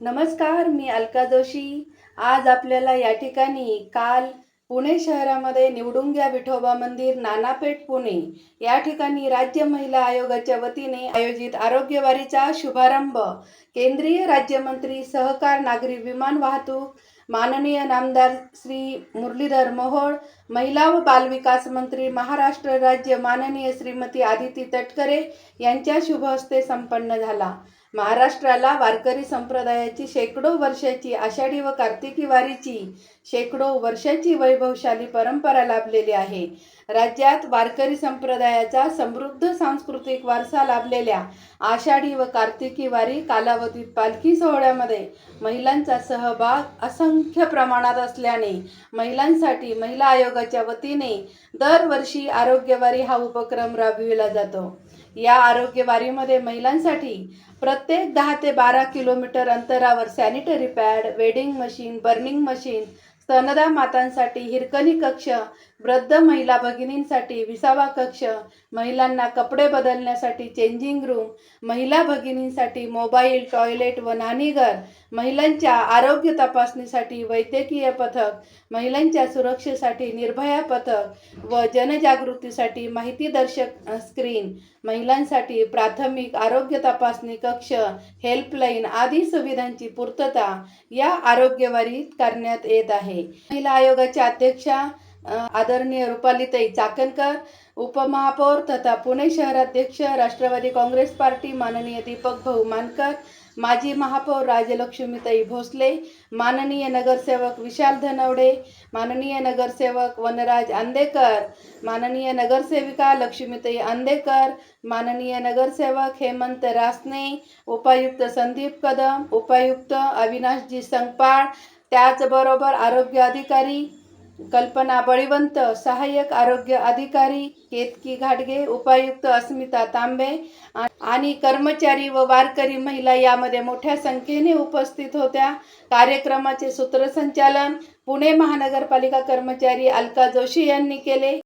नमस्कार मी अलका जोशी. आज आपल्याला या ठिकाणी काल पुणे शहरामध्ये निवडुंग्या विठोबा मंदिर नानापेठ पुणे या ठिकाणी राज्य महिला आयोगाच्या वतीने आयोजित आरोग्यवारीचा शुभारंभ. केंद्रीय राज्यमंत्री सहकार नागरी विमान वाहतूक माननीय नामदार श्री मुरलीधर मोहोळ महिला व बालविकास मंत्री महाराष्ट्र राज्य माननीय श्रीमती आदिती तटकरे यांच्या शुभ हस्ते संपन्न झाला. महाराष्ट्राला वारकरी संप्रदायाची शेकडो वर्षाची आषाढी व कार्तिकी वारीची शेकडो वर्षाची वैभवशाली परंपरा लाभलेली आहे. राज्यात वारकरी संप्रदायाचा समृद्ध सांस्कृतिक वारसा लाभलेल्या आषाढी व कार्तिकी वारी कालावधीत पालखी सोहळ्यामध्ये महिलांचा सहभाग असंख्य प्रमाणात असल्याने महिलांसाठी महिला आयोगाच्या वतीने दरवर्षी आरोग्यवारी हा उपक्रम राबविला जातो. या आरोग्यवारीमध्ये महिलांसाठी प्रत्येक दहा ते बारा किलोमीटर अंतरावर sanitary pad wedding machine burning machine स्तनदा मातांसाठी हिरकणी कक्ष वृद्ध महिला भगिनींसाठी विसावा कक्ष महिलांना कपडे बदलण्यासाठी चेंजिंग रूम महिला भगिनींसाठी मोबाईल टॉयलेट व नाणीघर महिलांच्या आरोग्य तपासणीसाठी वैद्यकीय पथक महिलांच्या सुरक्षेसाठी निर्भया पथक व जनजागृतीसाठी माहितीदर्शक स्क्रीन महिलांसाठी प्राथमिक आरोग्य तपासणी कक्ष हेल्पलाईन आदी सुविधांची पूर्तता या आरोग्यवारीत करण्यात येत आहे. महिला आयोगाच्या अध्यक्षा आदरणीय रुपालीताई चाकणकर उपमहापौर तथा पुणे शहराध्यक्ष राष्ट्रवादी काँग्रेस पार्टी माननीय दीपक भाऊ मानकर माजी महापौर राजलक्ष्मीताई भोसले माननीय नगरसेवक विशाल धनवडे माननीय नगरसेवक वनराज आंदेकर माननीय नगरसेविका लक्ष्मीताई आंदेकर माननीय नगरसेवक हेमंत रासने उपायुक्त संदीप कदम उपायुक्त अविनाशजी संगपाळ त्याचबरोबर आरोग्य अधिकारी कल्पना बळीवंत सहाय्यक आरोग्य अधिकारी केतकी घाटगे उपायुक्त अस्मिता तांबे आणि कर्मचारी व वारकरी महिला यामध्ये मोठ्या संख्येने उपस्थित होत्या. कार्यक्रमाचे सूत्रसंचालन पुणे महानगरपालिका कर्मचारी अलका जोशी यांनी केले.